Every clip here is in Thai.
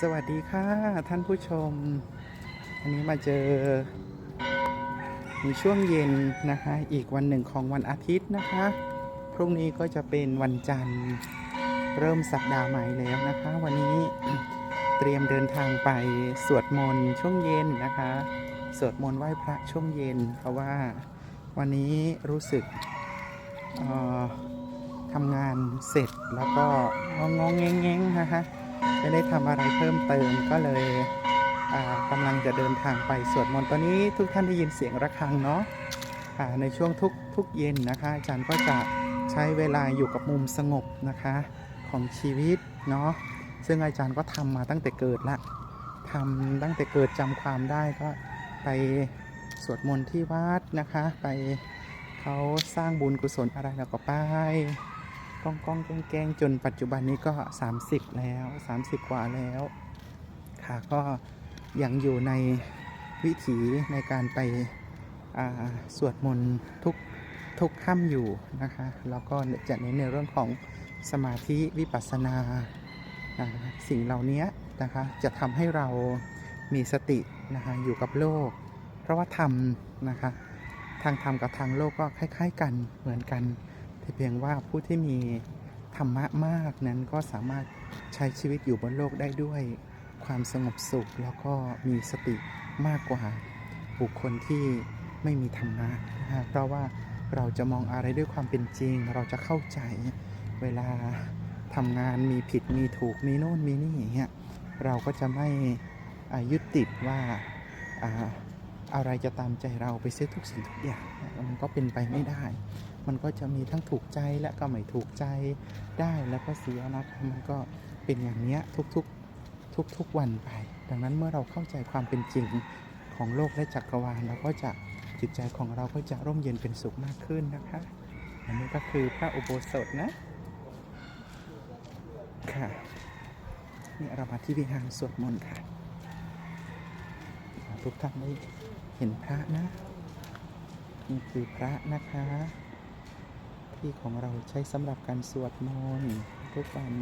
สวัสดีค่ะท่านผู้ชม อันนี้มาเจอในช่วงเย็นนะคะ อีกวันหนึ่งของวันอาทิตย์นะคะ พรุ่งนี้ก็จะเป็นวันจันทร์ เริ่มสัปดาห์ใหม่แล้วนะคะ วันนี้เตรียมเดินทางไปสวดมนต์ช่วงเย็นนะคะ สวดมนต์ไหว้พระช่วงเย็น เพราะว่าวันนี้รู้สึกทำงานเสร็จแล้วก็งองๆแงงนะคะ ไม่ได้ทำอะไรเพิ่มเติมก็เลยอ่ากำลังจะเดินทางไปสวดมนต์ตอนนี้ทุกท่านได้ยินเสียงระฆังเนาะในช่วงทุกทุกเย็นนะคะ อาจารย์ก็จะใช้เวลาอยู่กับมุมสงบนะคะของชีวิตเนาะซึ่งอาจารย์ก็ทำมาตั้งแต่เกิดละทำตั้งแต่เกิดจำความได้ก็ไปสวดมนต์ที่วัดนะคะ ไปเขาสร้างบุญกุศลอะไรแล้วก็ไป ก้องก้องแกงจนปัจจุบันนี้ก็ 30 แล้ว 30 กว่าแล้ว ค่ะก็ยังอยู่ในวิถีในการไปสวดมนต์ทุกทุกค่ำอยู่นะคะแล้วก็จะเน้นในเรื่องของสมาธิวิปัสสนาอ่าสิ่งเหล่านี้นะคะจะทำให้เรามีสตินะคะอยู่กับโลก เพราะว่าธรรมนะคะทางธรรมกับทางโลกก็คล้าย ๆ กันเหมือนกัน แต่เพียงว่าผู้ที่มีธรรมะมากนั้นก็สามารถใช้ชีวิตอยู่บนโลกได้ด้วยความสงบสุขแล้วก็มีสติมากกว่าบุคคลที่ไม่มีธรรมะนะเพราะว่าเราจะมองอะไรด้วยความเป็นจริง เราจะเข้าใจเวลาทำงานมีผิดมีถูกมีโน่นมีนี่อย่างเงี้ยเราก็จะไม่อายึดติดว่าอะไรจะตามใจเราไปเสียทุกสิ่งทุกอย่างมันก็เป็นไปไม่ได้ มันก็จะมีทั้งถูกใจและก็ไม่ถูกใจได้แล้วก็เสียนะคะมันก็เป็นอย่างเนี้ยทุกๆทุกๆวันไป ดังนั้นเมื่อเราเข้าใจความเป็นจริงของโลกและจักรวาลเราก็จะจิตใจของเราก็จะร่มเย็นเป็นสุขมากขึ้นนะคะ อันนี้ก็คือพระอุโบสถนะ ค่ะนี่เรามาที่วิหารสวดมนต์ค่ะ ทุกท่านได้เห็นพระนะ นี่คือพระนะคะ ที่ของเราใช้สำหรับการสวดมนต์ทุกวัน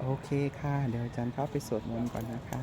โอเคค่ะ เดี๋ยวอาจารย์เข้าไปสวดมนต์ก่อนนะคะ